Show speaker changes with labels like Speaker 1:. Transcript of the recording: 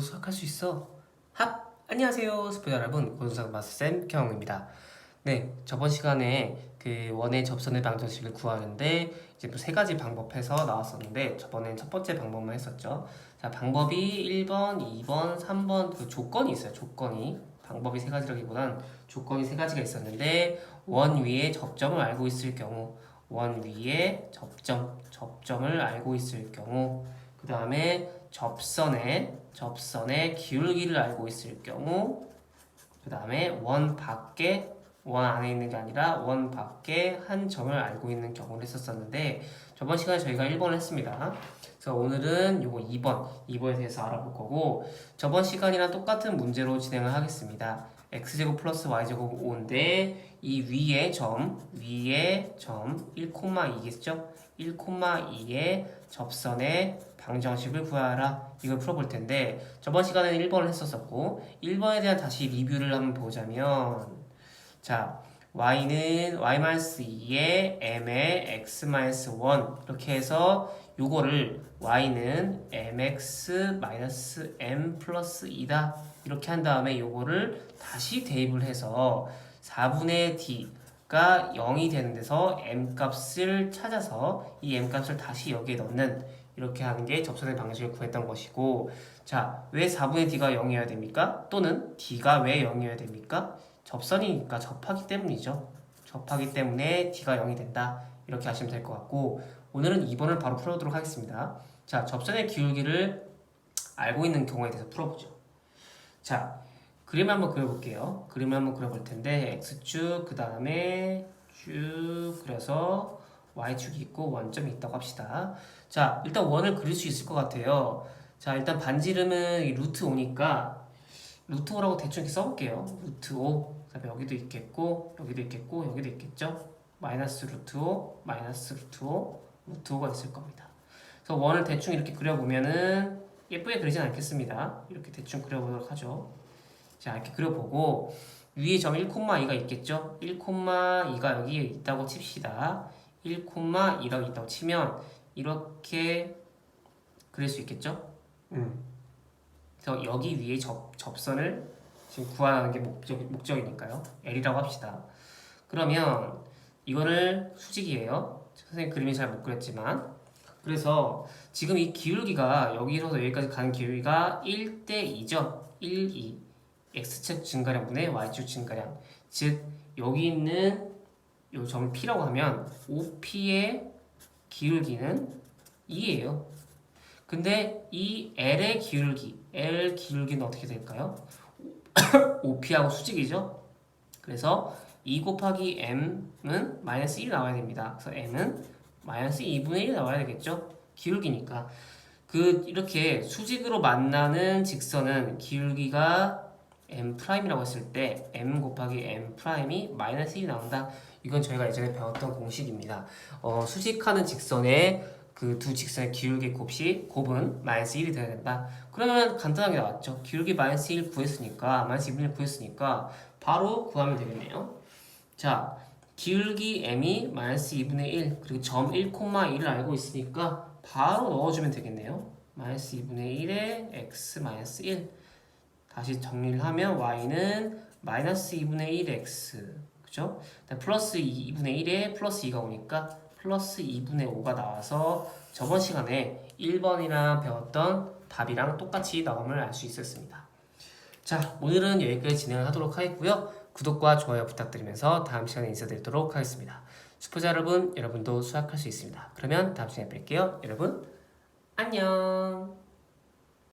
Speaker 1: 너도 수학할 수 있어. 합! 안녕하세요, 스포 여러분. 고등상 마스쌤 경입니다. 네, 저번 시간에 그 원의 접선의 방정식을 구하는데 이제 뭐 세 가지 방법 해서 나왔었는데 저번엔 첫 번째 방법만 했었죠. 자, 방법이 1번, 2번, 3번 그 조건이 있어요. 조건이. 방법이 세 가지라기보단 조건이 세 가지가 있었는데 원 위에 접점을 알고 있을 경우 원 위에 접점, 접점을 알고 있을 경우 그 다음에 접선의 접선의 기울기를 알고 있을 경우 그 다음에 원 밖에 원 안에 있는 게 아니라 원 밖에 한 점을 알고 있는 경우를 했었었는데 저번 시간에 저희가 1번을 했습니다. 그래서 오늘은 요거 2번, 2번에 대해서 알아볼 거고 저번 시간이랑 똑같은 문제로 진행을 하겠습니다. x제곱 플러스 y제곱 5인데 이 위에 점, 위에 점 1,2겠죠? 1,2의 접선의 방정식을 구하라 이걸 풀어볼 텐데 저번 시간에는 1번을 했었었고 1번에 대한 다시 리뷰를 한번 보자면 자 y는 y-2에 m에 x-1 이렇게 해서 요거를 y는 mx-m 플러스 2다 이렇게 한 다음에 요거를 다시 대입을 해서 4분의 d가 0이 되는 데서 m 값을 찾아서 이 m 값을 다시 여기에 넣는 이렇게 하는 게 접선의 방식을 구했던 것이고 자 왜 4분의 d가 0이어야 됩니까? 또는 d가 왜 0이어야 됩니까? 접선이니까 접하기 때문이죠. 접하기 때문에 d가 0이 된다. 이렇게 하시면 될 것 같고 오늘은 2번을 바로 풀어보도록 하겠습니다. 자 접선의 기울기를 알고 있는 경우에 대해서 풀어보죠. 자 그림 한번 그려볼게요. 그림 한번 그려볼 텐데 x축 그 다음에 쭉 그려서 y축이 있고 원점이 있다고 합시다. 자 일단 원을 그릴 수 있을 것 같아요. 자 일단 반지름은 이 루트 5니까 루트 5라고 대충 이렇게 써볼게요. 루트 5 그다음에 여기도 있겠고 여기도 있겠고 여기도 있겠죠? 마이너스 루트 5 마이너스 루트 5 루트 5가 있을 겁니다. 그래서 원을 대충 이렇게 그려보면은 예쁘게 그리진 않겠습니다. 이렇게 대충 그려보도록 하죠. 자 이렇게 그려보고 위에 점 1,2가 있겠죠? 1,2가 여기에 있다고 칩시다. 1,2라고 있다고 치면 이렇게 그릴 수 있겠죠? 음. 그래서 여기 위에 접, 접선을 지금 구하는 게 목적, 목적이니까요. L이라고 합시다. 그러면 이거를 수직이에요. 선생님 그림이 잘 못 그렸지만 그래서 지금 이 기울기가 여기서부터 여기까지 가는 기울기가 1대 2죠. 1, 2 x축 증가량분의 y축 증가량 즉 여기 있는 요 점 P라고 하면 OP의 기울기는 2예요. 근데 이 L의 기울기, L 기울기는 어떻게 될까요? OP하고 수직이죠. 그래서 2 곱하기 M은 마이너스 1이 나와야 됩니다. 그래서 M은 마이너스 2분의 1이 나와야 되겠죠. 기울기니까. 그 이렇게 수직으로 만나는 직선은 기울기가 M 프라임이라고 했을 때 M 곱하기 M 프라임이 마이너스 1이 나온다. 이건 저희가 예전에 배웠던 공식입니다. 어, 수직하는 직선의 그 두 직선의 기울기 곱이 곱은 마이너스 1이 되어야 된다. 그러면 간단하게 나왔죠. 기울기 마이너스 1 구했으니까 마이너스 2분의 1 구했으니까 바로 구하면 되겠네요. 자, 기울기 m이 마이너스 2분의 1 그리고 점 1,1을 알고 있으니까 바로 넣어주면 되겠네요. 마이너스 2분의 1에 x 마이너스 1 다시 정리를 하면 y는 마이너스 2분의 1 x 그죠? 플러스 2분의 1에 플러스 2가 오니까 플러스 2분의 5가 나와서 저번 시간에 1번이랑 배웠던 답이랑 똑같이 나옴을 알 수 있었습니다. 자, 오늘은 여기까지 진행을 하도록 하겠고요. 구독과 좋아요 부탁드리면서 다음 시간에 인사드리도록 하겠습니다. 수포자 여러분, 여러분도 수학할 수 있습니다. 그러면 다음 시간에 뵐게요. 여러분, 안녕!